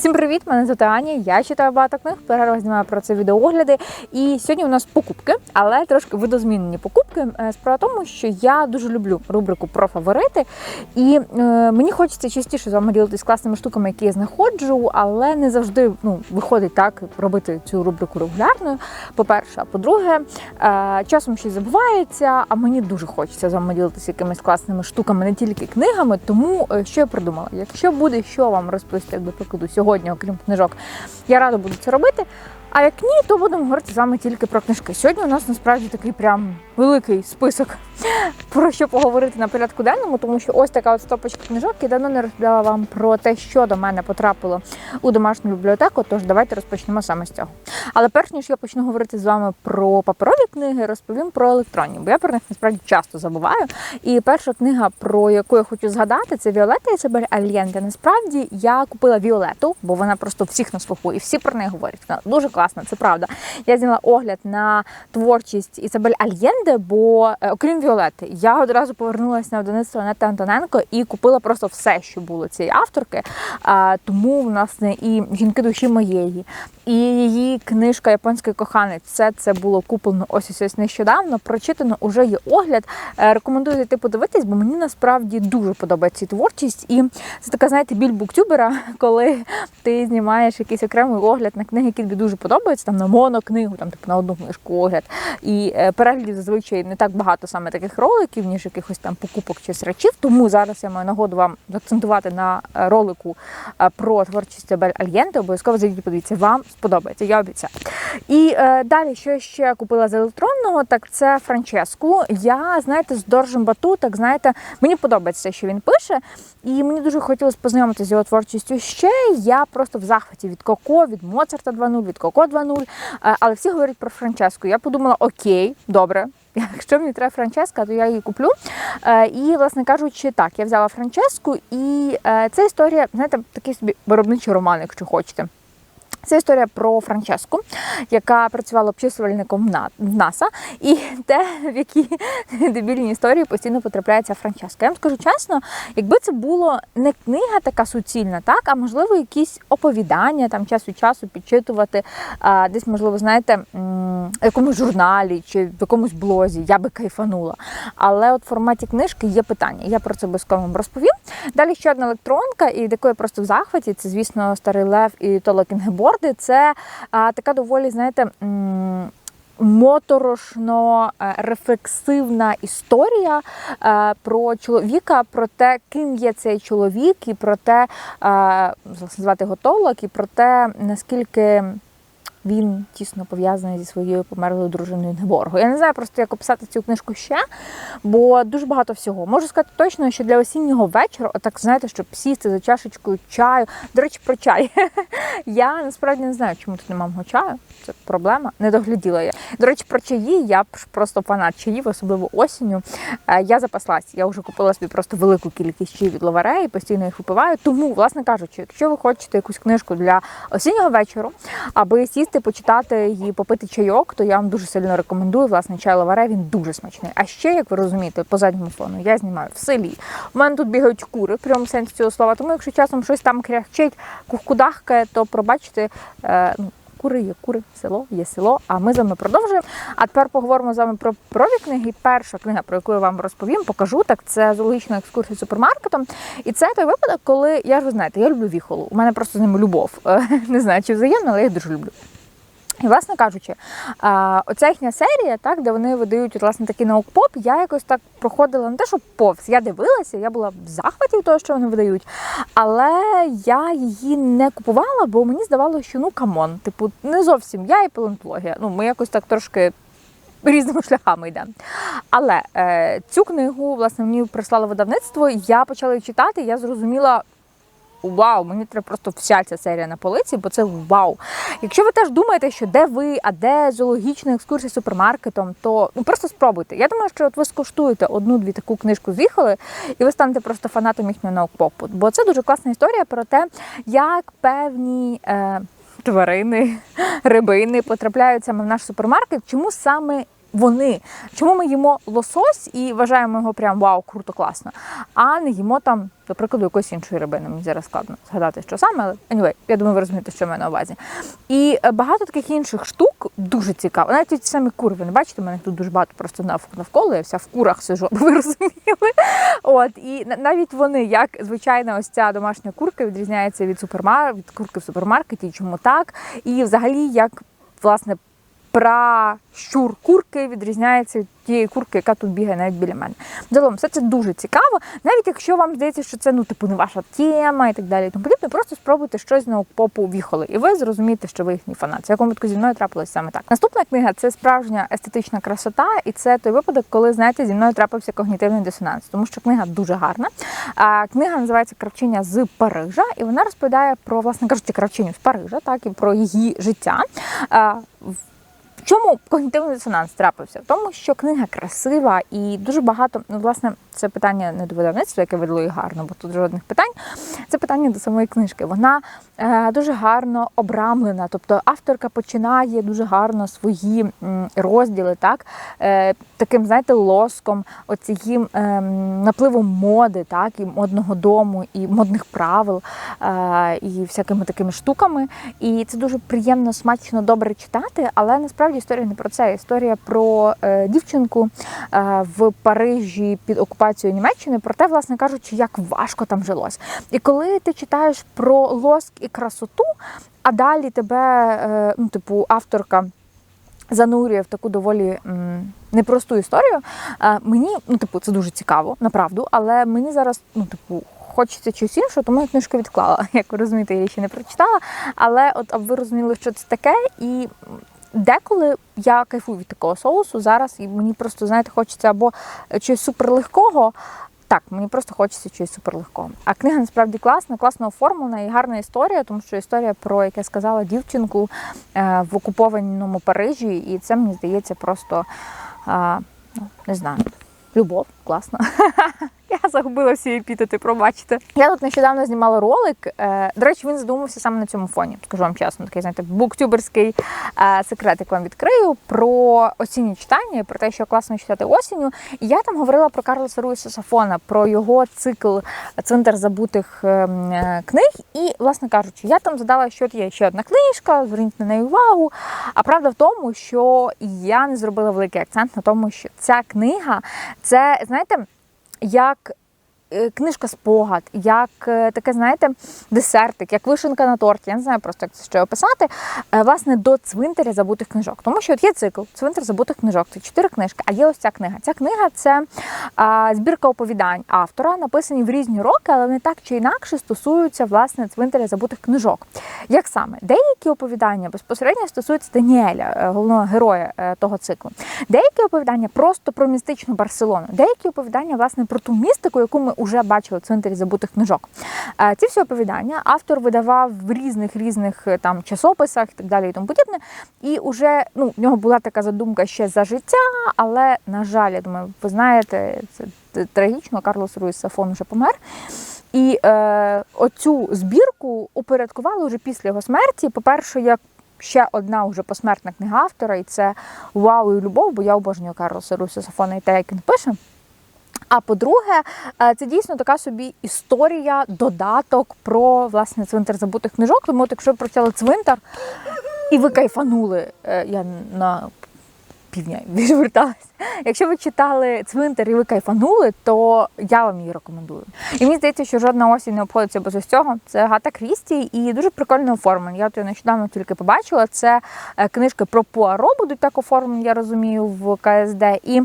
Всім привіт! Мене звати Аня. Я читаю багато книг. Перерва знімаю про це відеоогляди. І сьогодні у нас покупки, але трошки видозмінені покупки. Е, Справа тому, що я дуже люблю рубрику про фаворити, і е, мені хочеться частіше з вами ділитися класними штуками, які я знаходжу, але не завжди ну, виходить так робити цю рубрику регулярною. По-перше, а по-друге, е, часом щось забувається, а мені дуже хочеться з вами ділитися якимись класними штуками, не тільки книгами. Тому е, що я придумала? Якщо буде що вам розповісти, як до прикладу, сьогодні, окрім книжок, я рада буду це робити. А як ні, то будемо говорити з вами тільки про книжки. Сьогодні у нас насправді такий прям великий список про що поговорити на порядку денному, тому що ось така от стопочка книжок. Я давно не розповідала вам про те, що до мене потрапило у домашню бібліотеку. Тож давайте розпочнемо саме з цього. Але перш ніж я почну говорити з вами про паперові книги, розповім про електронні, бо я про них насправді часто забуваю. І перша книга, про яку я хочу згадати, це Віолетта Ісабель Альєнде. Насправді я купила Віолету, бо вона просто всіх на слуху, і всі про неї говорять. Вона дуже класна, це правда. Я зняла огляд на творчість Ісабель Альєнде, бо е, окрім Віолети, я одразу повернулася на видавництво Анети Антоненко і купила просто все, що було цієї авторки. Тому власне і жінки душі моєї, і її книжка Японський коханець. Все це було куплено ось ось нещодавно. Прочитано уже є огляд. Е, Рекомендую зайти подивитись, бо мені насправді дуже подобається творчість. І це така, знаєте, біль буктюбера, коли ти знімаєш якийсь окремий огляд на книги, які тобі дуже подобаються, там на монокнигу, там типу на одну книжку огляд. І е, переглядів зазвичай не так багато саме таких роликів, ніж якихось там покупок чи срачів. Тому зараз я маю нагоду вам акцентувати на е, ролику е, про творчість Ізабель Альєнте. Обов'язково зайдіть, подивіться, вам сподобається, я обіцяю. І е, далі, що я ще купила з електронного, так це Франческу. Я, знаєте, з Доржем Бату, так знаєте, мені подобається що він пише, і мені дуже хотілося познайомитися з його творчістю ще. Я просто в захваті від Коко, від Моцарта 2.0, від Коко 2.0. Е, Але всі говорять про Франческу. Я подумала, окей, добре. Якщо мені треба Франческа, то я її куплю. Е, І, власне кажучи, так, я взяла Франческу, і е, це історія, знаєте, такий собі виробничий роман, якщо хочете. Це історія про Франческу, яка працювала обчислювальником в НАСА, і те, в які дебільні історії постійно потрапляється Франческа. Я вам скажу чесно, якби це було не книга така суцільна, так, а можливо, якісь оповідання там час від часу підчитувати, а, десь, можливо, знаєте, в якомусь журналі чи в якомусь блозі, я би кайфанула. Але от в форматі книжки є питання. Я про це обов'язково вам розповім. Далі ще одна електронка, і якої просто в захваті. Це, звісно, старий лев і Толо Кінгеборди. Це а, така доволі, знаєте. Моторошно е, рефлексивна історія а, про чоловіка, про те, ким є цей чоловік, і про те, а, власне, звати його Толок, і про те, наскільки він тісно пов'язаний зі своєю померлою дружиною Неборго. Я не знаю просто, як описати цю книжку ще, бо дуже багато всього. Можу сказати точно, що для осіннього вечора, отак знаєте, щоб сісти за чашечкою чаю. До речі, про чай. Я насправді не знаю, чому тут немає мого чаю. Це проблема. Не догляділа я. До речі, про чаї я просто фанат чаїв, особливо осінню. Е, Я запаслась. Я вже купила собі просто велику кількість чаїв від лаваре і постійно їх випиваю. Тому, власне кажучи, якщо ви хочете якусь книжку для осіннього вечору, аби сісти, почитати і попити чайок, то я вам дуже сильно рекомендую. Власне, чай лаваре він дуже смачний. А ще, як ви розумієте, по задньому фону я знімаю в селі. У мене тут бігають кури, в прямому сенсі цього слова. Тому, якщо часом щось там кряхчить, кухкудахкає, то пробачте. Е, ну, Кури є кури, село є село. А ми з вами продовжуємо. А тепер поговоримо з вами про прові книги. Перша книга, про яку я вам розповім, покажу, так це зоологічна екскурсія супермаркетом. І це той випадок, коли я ж ви знаєте, я люблю віхолу. У мене просто з ним любов. Е, Не знаю, чи взаємно, але я їх дуже люблю. І, власне кажучи, оця їхня серія, так, де вони видають власне такий наукпоп, я якось так проходила не те, що повз. Я дивилася, я була в захваті того, що вони видають, але я її не купувала, бо мені здавалося, що ну камон, типу, не зовсім я і палеонтологія. Ну, ми якось так трошки. Різними шляхами йдемо. Але е, цю книгу, власне, мені прислало видавництво, я почала читати, я зрозуміла, Вау, мені треба просто вся ця серія на полиці, бо це вау. Якщо ви теж думаєте, що де ви, а де зоологічна екскурсія супермаркетом, то ну просто спробуйте. Я думаю, що от ви скуштуєте одну-дві таку книжку з'їхали, і ви станете просто фанатом їхнього наукпопу. Бо це дуже класна історія про те, як певні. Е, Тварини, рибини потрапляють саме в наш супермаркет. Чому саме вони. Чому ми їмо лосось і вважаємо його прям вау, круто, класно, а не їмо там, до прикладу, якоїсь іншої рибини. Мені зараз складно згадати, що саме, але anyway, я думаю, ви розумієте, що я маю на увазі. І е, багато таких інших штук дуже цікаво. Навіть ті самі кури, ви не бачите, у мене тут дуже багато просто навколо, я вся в курах сижу, ви розуміли. От і на- навіть вони, як звичайна, ось ця домашня курка відрізняється від супермар... від курки в супермаркеті, чому так, і взагалі як власне. Пращур курки відрізняється від тієї курки, яка тут бігає навіть біля мене. Загалом, все це дуже цікаво, навіть якщо вам здається, що це ну типу не ваша тема і так далі. і Тому подібне, просто спробуйте щось на попу віхоли, і ви зрозумієте, що ви їхній фанат. В якому випадку зі мною трапилось саме так. Наступна книга це справжня естетична красота, і це той випадок, коли знаєте, зі мною трапився когнітивний дисонанс, тому що книга дуже гарна. А книга називається Кравчиня з Парижа, і вона розповідає про власне кажучи, кравчиню з Парижа, так і про її життя. А, чому когнітивний дисонанс трапився? В тому, що книга красива і дуже багато, ну, власне, це питання не до видавництва, яке ведло її гарно, бо тут жодних питань. Це питання до самої книжки. Вона е, дуже гарно обрамлена. Тобто авторка починає дуже гарно свої розділи, так, е, таким, знаєте, лоском, оцією е, напливом моди, так, і модного дому, і модних правил, е, і всякими такими штуками. І це дуже приємно, смачно, добре читати, але насправді історія не про це. Історія про е, дівчинку е, в Парижі під окупацією Німеччини, про те, власне кажучи, як важко там жилось. І коли ти читаєш про лоск і красоту, а далі тебе, е, ну, типу, авторка. Занурює в таку доволі непросту історію. Мені, ну, типу, це дуже цікаво, направду, але мені зараз, ну, типу, хочеться чогось іншого, тому я книжку відклала. Як ви розумієте, я її ще не прочитала. Але от аби ви розуміли, що це таке, і деколи я кайфую від такого соусу зараз, і мені просто, знаєте, хочеться або чогось суперлегкого. Так, мені просто хочеться чогось суперлегкого. А книга насправді класна, класно оформлена і гарна історія, тому що історія про, як я сказала, дівчинку е, в окупованому Парижі, і це мені здається просто е, ну, не знаю. Любов, класно. Я загубила всі епітети, пробачте. Я тут нещодавно знімала ролик. е, До речі, він задумався саме на цьому фоні. Скажу вам чесно, такий знаєте, буктюберський е, секретик вам відкрию про осінні читання, про те, що класно читати осінню. І я там говорила про Карлоса Руїса Сафона, про його цикл Центр забутих ем, е, книг. І, власне кажучи, я там задала, що є ще одна книжка, зверніть на неї увагу. А правда в тому, що я не зробила великий акцент на тому, що ця книга це, знаєте, як книжка спогад, як е, таке, знаєте, десертик, як вишенка на торті. Я не знаю просто, як це ще описати. е, Власне, до цвинтаря забутих книжок. Тому що от є цикл Цвинтар забутих книжок. Це чотири книжки, а є ось ця книга. Ця книга це збірка оповідань автора, написані в різні роки, але вони так чи інакше стосуються власне цвинтаря забутих книжок. Як саме деякі оповідання безпосередньо стосуються Даніеля, е, головного героя е, того циклу. Деякі оповідання просто про містичну Барселону, деякі оповідання власне про ту містику, яку ми вже бачили цвинтарі забутих книжок. Е, Ці всі оповідання автор видавав в різних різних е, там часописах і так далі і тому подібне. І вже ну, в нього була така задумка ще за життя, але на жаль, я думаю, ви знаєте, це трагічно. Карлос Руїс Сафон вже помер. І е, оцю збірку упорядкували вже після його смерті. По-перше, як ще одна вже посмертна книга автора, і це Вау і любов, бо я обожнюю Карлоса Руїса Сафона і те, як він пише. А по-друге, е, це дійсно така собі історія, додаток про власне цвинтар забутих книжок. Тому, от, якщо ви прочитали цвинтар і ви кайфанули, е, я на півдня відверталася. Якщо ви читали цвинтар і ви кайфанули, то я вам її рекомендую. І мені здається, що жодна осінь не обходиться без ось цього. Це Гата Крісті і дуже прикольно оформлення. Я от нещодавно тільки побачила. Це е, книжки про Пуаро будуть так оформлені, я розумію, в КСД. І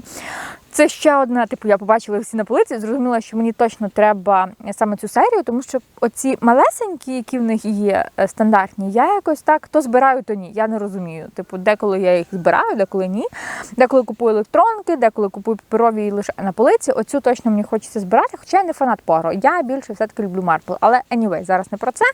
це ще одна, типу, я побачила всі на полиці, зрозуміла, що мені точно треба саме цю серію, тому що оці малесенькі, які в них є е, стандартні, я якось так то збираю, то ні. Я не розумію. Типу, деколи я їх збираю, деколи ні. Деколи купую електронки, деколи купую паперові лише на полиці. Оцю точно мені хочеться збирати, хоча я не фанат Поро. Я більше все-таки люблю Марпл. Але anyway, зараз не про це.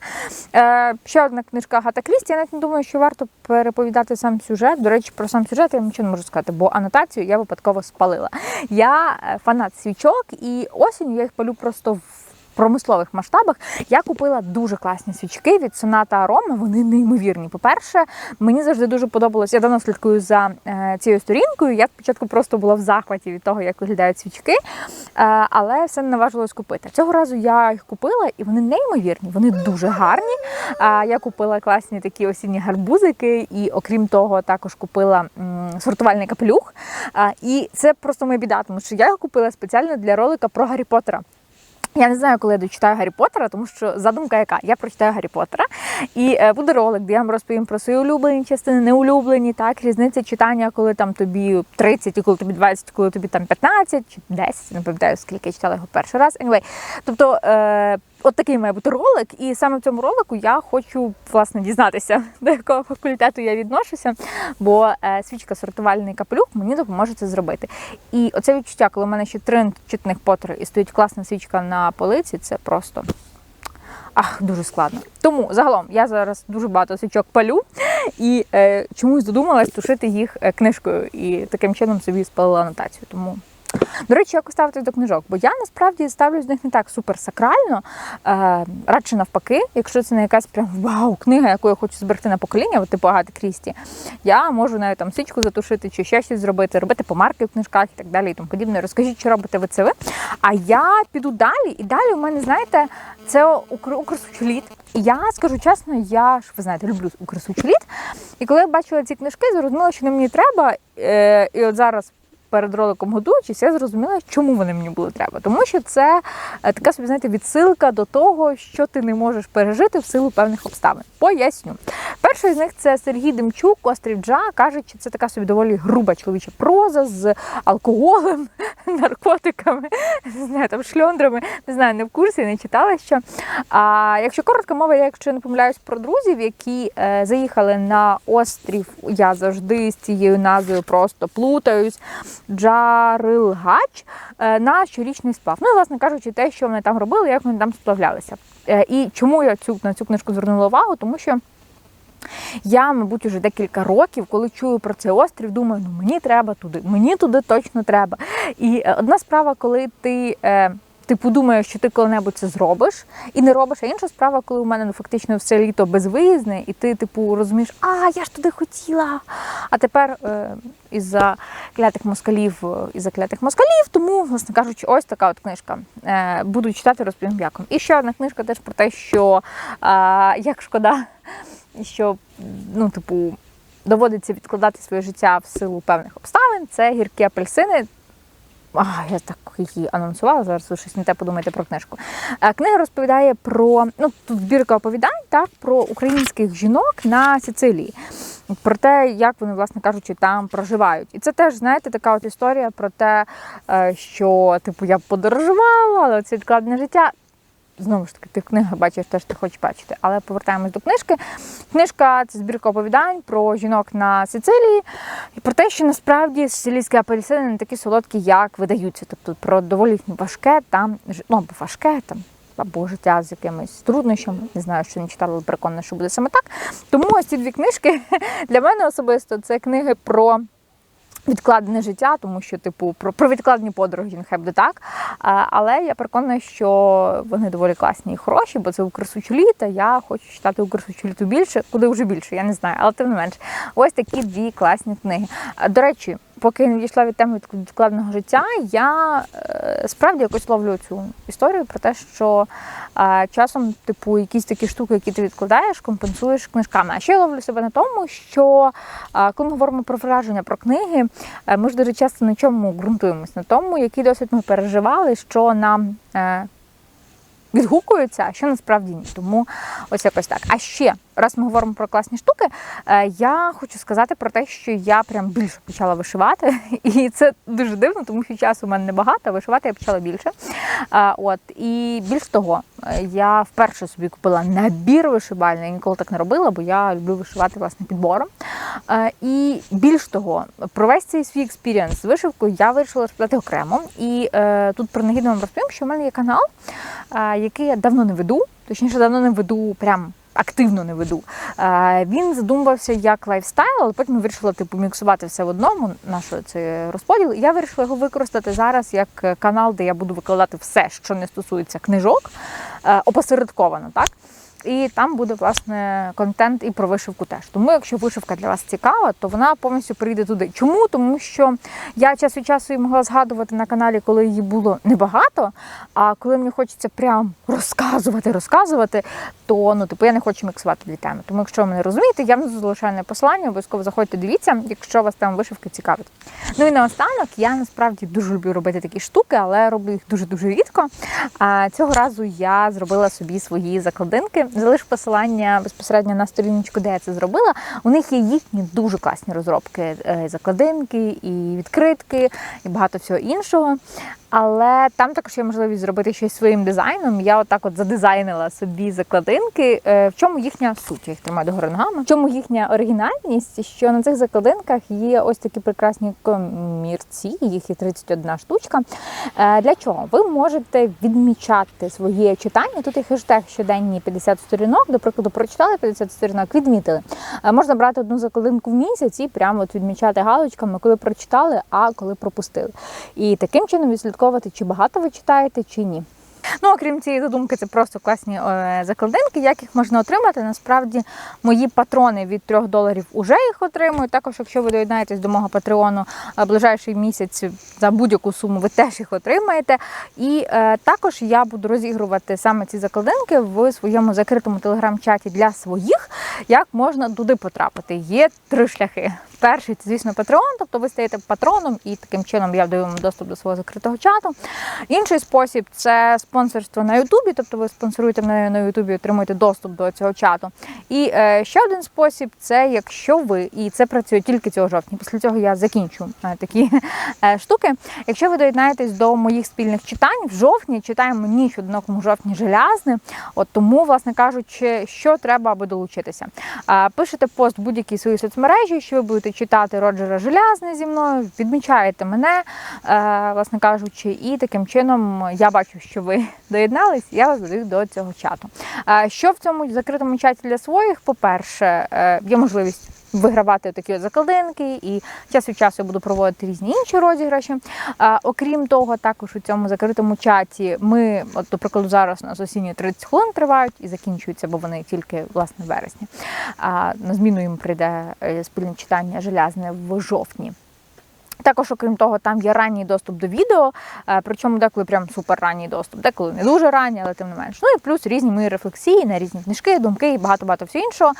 Е, ще одна книжка Гата Крісті. Я навіть не думаю, що варто переповідати сам сюжет. До речі, про сам сюжет я нічого не можу сказати, бо анотацію я випадково спалила. Я е, фанат свічок, і осінь я їх палю просто в промислових масштабах. Я купила дуже класні свічки від Соната Арома. Вони неймовірні. По-перше, мені завжди дуже подобалось. Я давно слідкую за е, цією сторінкою. Я спочатку просто була в захваті від того, як виглядають свічки, е, але все не наважилось купити. Цього разу я їх купила, і вони неймовірні. Вони дуже гарні. Я купила класні такі осінні гарбузики, і окрім того, також купила сортувальний капелюх. І це просто моя біда, тому що я його купила спеціально для ролика про Гаррі Поттера. Я не знаю, коли я дочитаю Гаррі Поттера, тому що задумка яка? Я прочитаю Гаррі Поттера, і е, буде ролик, де я вам розповім про свої улюблені частини, неулюблені, так, різниця читання, коли там тобі 30, і коли тобі 20, коли тобі там 15 чи 10, не пам'ятаю, скільки я читала його перший раз. Anyway, тобто, е, от такий має бути ролик, і саме в цьому ролику я хочу власне дізнатися, до якого факультету я відношуся, бо е, свічка сортувальний капелюх мені допоможе це зробити. І оце відчуття, коли в мене ще три читних потери і стоїть класна свічка на полиці, це просто. Ах, дуже складно. Тому загалом я зараз дуже багато свічок палю і е, чомусь додумалась тушити їх е, книжкою і таким чином собі спалила анотацію. Тому до речі, як ви ставитесь до книжок? Бо я насправді ставлюсь до них не так супер сакрально, е, радше навпаки, якщо це не якась прям вау, книга, яку я хочу зберегти на покоління, от типу Агати Крісті, я можу навіть там свічку затушити чи ще щось зробити, робити помарки в книжках і так далі і тому подібне. Розкажіть, що робите ви це ви. А я піду далі, і далі у мене, знаєте, це укр- укрсучліт. І я скажу чесно, я ж ви знаєте, люблю укрсучліт. І коли я бачила ці книжки, зрозуміла, що не мені треба. Е, і от зараз перед роликом готуючись, я зрозуміла, чому вони мені були треба. Тому що це е, така собі, знаєте, відсилка до того, що ти не можеш пережити в силу певних обставин. Поясню. Перший з них це Сергій Демчук, Острів Джа. Кажуть, що це така собі доволі груба чоловіча проза з алкоголем, наркотиками, не там шльондрами. Не знаю, не в курсі, не читала що. А якщо коротка мова, я якщо не помиляюсь про друзів, які е, заїхали на острів, я завжди з цією назвою просто плутаюсь. Джарилгач е, на щорічний сплав. Ну і, власне кажучи, те, що вони там робили, як вони там сплавлялися. Е, І чому я цю на цю книжку звернула увагу? Тому що. Я, мабуть, уже декілька років, коли чую про цей острів, думаю, ну мені треба туди, мені туди точно треба. І е, одна справа, коли ти. Е, Типу думаєш, що ти коли-небудь це зробиш і не робиш. А інша справа, коли у мене ну фактично все літо безвиїзне, і ти, типу, розумієш, а я ж туди хотіла. А тепер е, із-за клятих москалів, е, із-за клятих москалів, тому, власне кажучи, ось така от книжка. Е, буду читати, розповім як вам. І ще одна книжка теж про те, що е, як шкода, що ну, типу, доводиться відкладати своє життя в силу певних обставин. Це гіркі апельсини. А, я так її анонсувала, зараз ви щось не те подумайте про книжку. Е, Книга розповідає про ну тут збірка оповідань так, про українських жінок на Сицилії, про те, як вони, власне кажучи, там проживають. І це теж, знаєте, така от історія про те, е, що типу я подорожувала, але це відкладне життя. Знову ж таки, ти в книгах бачиш те, що ти хочеш бачити. Але повертаємось до книжки. Книжка це збірка оповідань про жінок на Сицилії і про те, що насправді сицилійські апельсини не такі солодкі, як видаються. Тобто про доволі важке там, ну або важке там. Або життя з якимись труднощами, не знаю, що не читала, але переконана, що буде саме так. Тому ось ці дві книжки для мене особисто це книги про відкладене життя, тому що, типу, про, про відкладені подорожі, нехай буде так. А, але я переконана, що вони доволі класні і хороші, бо це Укрсуч літа. Я хочу читати Укрсуч літу більше, куди вже більше, я не знаю, але тим не менш. Ось такі дві класні книги. До речі, поки не відійшла від теми від- відкладеного життя, я е, справді якось ловлю цю історію про те, що е, часом, типу, якісь такі штуки, які ти відкладаєш, компенсуєш книжками. А ще я ловлю себе на тому, що е, коли ми говоримо про враження про книги, ми ж дуже часто на чому ґрунтуємось? На тому, який досвід ми переживали, що нам. Відгукуються, а що насправді ні. Тому ось якось так. А ще раз ми говоримо про класні штуки. е, Я хочу сказати про те, що я прям більше почала вишивати, і це дуже дивно, тому що часу у мене небагато, а вишивати я почала більше. От і більш того, е, я вперше собі купила набір вишивальний. Я ніколи так не робила, бо я люблю вишивати власне підбором. Е, І більш того, про весь цей свій експірієнс з вишивкою я вирішила розповідати окремо. І е, тут принагідно вам розповім, що в мене є канал, е, який я давно не веду, точніше, давно не веду прям активно не веду. Е, Він задумувався як лайфстайл, але потім вирішила типу міксувати все в одному. Наш це розподіл. Я вирішила його використати зараз як канал, де я буду викладати все, що не стосується книжок, е, опосередковано, так. І там буде власне контент і про вишивку теж. Тому, якщо вишивка для вас цікава, то вона повністю прийде туди. Чому? Тому що я час від часу її могла згадувати на каналі, коли її було небагато. А коли мені хочеться прям розказувати, розказувати, то ну типу я не хочу міксувати дві теми. Тому, якщо ви мене розумієте, я внизу залишаю на посилання, обов'язково заходьте, дивіться, якщо вас там вишивки цікавить. Ну і наостанок я насправді дуже люблю робити такі штуки, але роблю їх дуже дуже рідко. А цього разу я зробила собі свої закладинки. Залишу посилання безпосередньо на сторіночку, де я це зробила. У них є їхні дуже класні розробки, е, закладинки, і відкритки, і багато всього іншого. Але там також є можливість зробити щось своїм дизайном. Я отак от задизайнила собі закладинки. Е, В чому їхня суть? Я їх тримаю догори ногами. В чому їхня оригінальність? Що на цих закладинках є ось такі прекрасні комірці, їх є 31 штучка. Е, Для чого? Ви можете відмічати своє читання. Тут є хештег щоденні 50 сторінок. До прикладу, прочитали 50 сторінок, відмітили. Е, Можна брати одну заколинку в місяць і прямо от відмічати галочками, коли прочитали, а коли пропустили. І таким чином відслідковувати, чи багато ви читаєте, чи ні. Ну, окрім цієї задумки, це просто класні е, закладинки. Як їх можна отримати? Насправді мої патрони від 3 доларів вже їх отримують. Також, якщо ви доєднаєтесь до мого патреону е, ближайший місяць за будь-яку суму, ви теж їх отримаєте. І е, також я буду розігрувати саме ці закладинки в своєму закритому телеграм-чаті для своїх. Як можна туди потрапити? Є три шляхи. Перший це, звісно, патреон, тобто ви стаєте патроном, і таким чином я даю вам доступ до свого закритого чату. Інший спосіб це спонсорство на Ютубі, тобто ви спонсоруєте мене на Ютубі, отримуєте доступ до цього чату. І е, ще один спосіб це якщо ви, і це працює тільки цього жовтня. Після цього я закінчу е, такі е, штуки. Якщо ви доєднаєтесь до моїх спільних читань, в жовтні читаємо ніч в однокому жовтні желязне. От тому, власне кажучи, що треба, аби долучитися. Е, пишете пост будь-якій своїй соцмережі, що ви будете читати Роджера Желязне зі мною, відмічаєте мене, е, власне кажучи, і таким чином я бачу, що ви доєднались, я вас додаю до цього чату. Е, Що в цьому закритому чаті для своїх? По-перше, е, є можливість. Вигравати такі от закладинки, і час від часу я буду проводити різні інші розіграші. А, окрім того, також у цьому закритому чаті ми, от, до прикладу, зараз у нас осінні 30 хвилин тривають і закінчуються, бо вони тільки власне в вересні. А, на зміну їм прийде е, спільне читання желязне в жовтні. Також, окрім того, там є ранній доступ до відео, е, причому деколи прям супер ранній доступ, деколи не дуже ранній, але тим не менш. Ну і плюс різні мої рефлексії на різні книжки, думки і багато-багато всього іншого.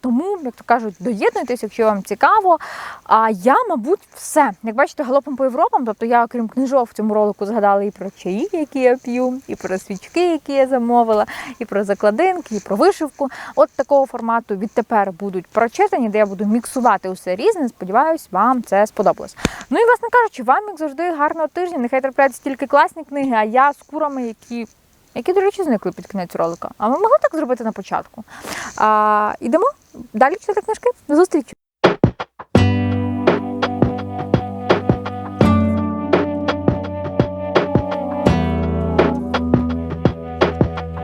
Тому, як то кажуть, доєднуйтесь, якщо вам цікаво. А я, мабуть, все. Як бачите, галопом по Європам, тобто я, окрім книжок, в цьому ролику згадала і про чаї, які я п'ю, і про свічки, які я замовила, і про закладинки, і про вишивку. От такого формату відтепер будуть прочитані, де я буду міксувати усе різне. Сподіваюсь, вам це сподобалось. Ну і власне кажучи, вам як завжди гарного тижня. Нехай трапляються тільки класні книги, а я з курами, які. Які, до речі, зникли під кінець ролика. А ми могли так зробити на початку. А, Ідемо далі читати книжки. До зустрічі!